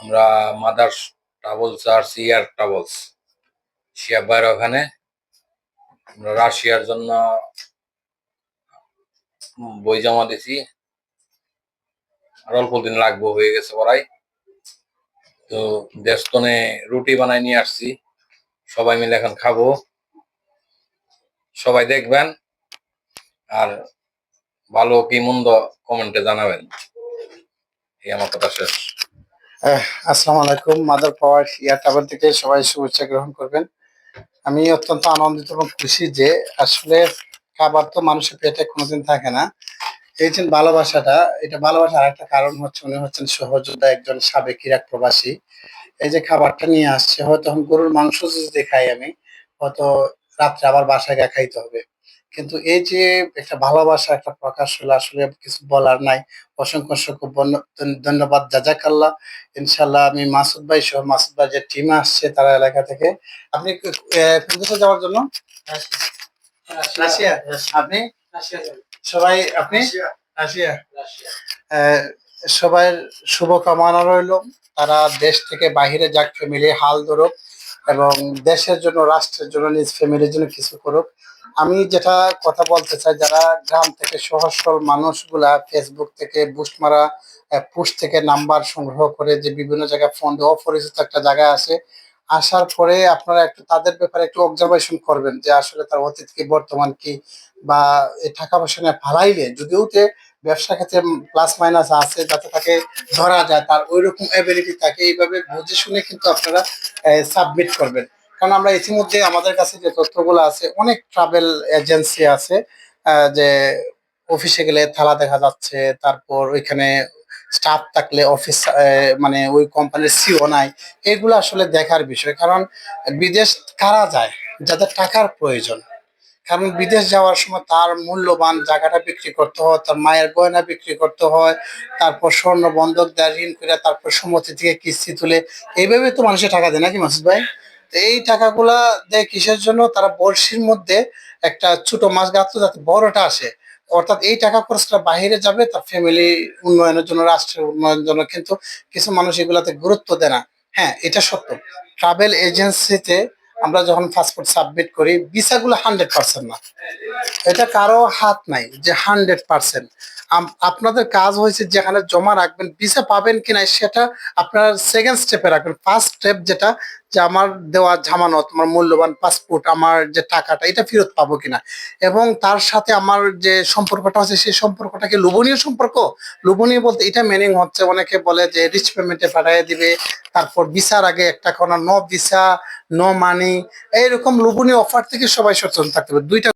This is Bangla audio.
আমরা মাদার ট্রাভেলস আর সিয়ার ট্রাভেলস। শিয়াবাইয়ের ওখানে। আমরা রাশিয়ার জন্য বই জমা দিছি। আর অল্প দিন লাগবো, হয়ে গেছে পড়াই। তো দেশতনে রুটি বানাই নিয়ে আসছি। সবাই মিলে এখন খাব। সবাই দেখবেন। আর ভালো কি মন্দ কমেন্টে জানাবেন। এই আমার কথা শেষ। আসসালামু আলাইকুম। মাদার পাওয়ার ইয়ার টাবার থেকে সবাই শুভেচ্ছা গ্রহণ করবেন। আমি অত্যন্ত আনন্দিত এবং খুশি যে আসলে খাবার তো মানুষের পেটে কোনোদিন থাকে না। এই যে ভালোবাসাটা, এটা ভালোবাসার একটা কারণ হচ্ছে উনি হচ্ছেন সহযোদ্ধা একজন সাবেক ইরাক প্রবাসী। এই যে খাবারটা নিয়ে আসছে, হয়তো গরুর মাংস যদি খাই আমি, হয়তো রাত্রে আবার বাসায় গিয়ে খাইতে হবে। কিন্তু এই যে একটা ভালোবাসা একটা প্রকাশ হলো আসলে কিছু বলার নাই। অসংখ্য অসংখ্য ধন্যবাদ জাজাকাল্লাহ। ইনশাল্লাহ আমি মাসুদ ভাই সহ মাসুদ ভাই যে টিম আসছে তারা এলাকা থেকে। আপনি কো- আহ, কোন দেশে যাওয়ার জন্য? রাশিয়া। আপনি? সবাই আপনি? রাশিয়া। সবার শুভকামনা রইল। তারা দেশ থেকে বাহিরে যাক ফ্যামিলি হাল ধরুক এবং দেশের জন্য রাষ্ট্রের জন্য নিজ ফ্যামিলির জন্য কিছু করুক। আমি যেটা কথা বলতে চাই, যারা গ্রাম থেকে সহজ সরল মানুষগুলা ফেসবুক থেকে বুস্ট মারা পুস্ট থেকে নাম্বার সংগ্রহ করে যে বিভিন্ন জায়গায় ফোন অপরিচিত একটা জায়গায় আসে, আসার পরে আপনারা একটু তাদের ব্যাপারে একটু অবজারভেশন করবেন যে আসলে তার অতীত কি, বর্তমান কি, বা টাকা পয়সা নিয়ে ফালাইলে যদিও তে ব্যবসা ক্ষেত্রে প্লাস মাইনাস আছে, যাতে তাকে ধরা যায়, তার ওই রকম এবিলিটি থাকে এইভাবে বুঝে শুনে কিন্তু আপনারা সাবমিট করবেন। কারণ আমরা ইতিমধ্যে আমাদের কাছে যে তথ্যগুলো আছে, অনেক ট্রাভেল এজেন্সি আছে যে অফিসে গেলে থালা দেখা যাচ্ছে, তারপর ওইখানে স্টাফ থাকলে অফিস মানে ওই কোম্পানির সিও নাই, এগুলো আসলে দেখার বিষয়। কারণ বিদেশ কারা যায়? যাদের টাকার প্রয়োজন। কারণ বিদেশ যাওয়ার সময় তার মূল্যবান জায়গাটা বিক্রি করতে হয়, তার মায়ের গয়না বিক্রি করতে হয়, তারপর স্বর্ণ বন্ধক দেয়, ঋণ করে তারপর সম্মতি থেকে কিস্তি তুলে। এইভাবে তো মানুষের টাকা দেয় নাকি মাসুদ ভাই? এই টাকাগুলা দেয় কিসের জন্য? তারা বড়শির মধ্যে একটা ছোট মাছ গাঁথতো যাতে বড়টা আসে। অর্থাৎ এই টাকা খরচটা বাহিরে যাবে, তার ফ্যামিলি উন্নয়নের জন্য, রাষ্ট্রের উন্নয়নের জন্য, কিন্তু কিছু মানুষ এগুলাতে গুরুত্ব দেয় না। হ্যাঁ এটা সত্য। ট্রাভেল এজেন্সিতে আমরা যখন পাসপোর্ট সাবমিট করি, ভিসাগুলো হান্ড্রেড পার্সেন্ট না। এটা কারও হাত নাই যে হান্ড্রেড পার্সেন্ট আপনাদের কাজ হয়েছে যেখানে জমা রাখবেন, ভিসা পাবেন কিনা সেটা আপনার সেকেন্ড স্টেপে রাখবেন। ফার্স্ট স্টেপ যেটা, যে আমার দেওয়া জামানত, আমার মূল্যবান পাসপোর্ট আমার যে টাকাটা, এটা ফেরত পাবো কিনা। এবং তার সাথে আমার যে সম্পর্কটা আছে, সেই সম্পর্কটা কি লোভনীয় সম্পর্ক। লোভনীয় বলতে এটা মিনিং হচ্ছে, অনেকে বলে যে রিচ পেমেন্টে পাঠিয়ে দিবে, তারপর ভিসার আগে একটা কোনো ন ভিসা নো মানি এইরকম লোভনীয় অফার থেকে সবাই সচেতন থাকতে হবে দুইটা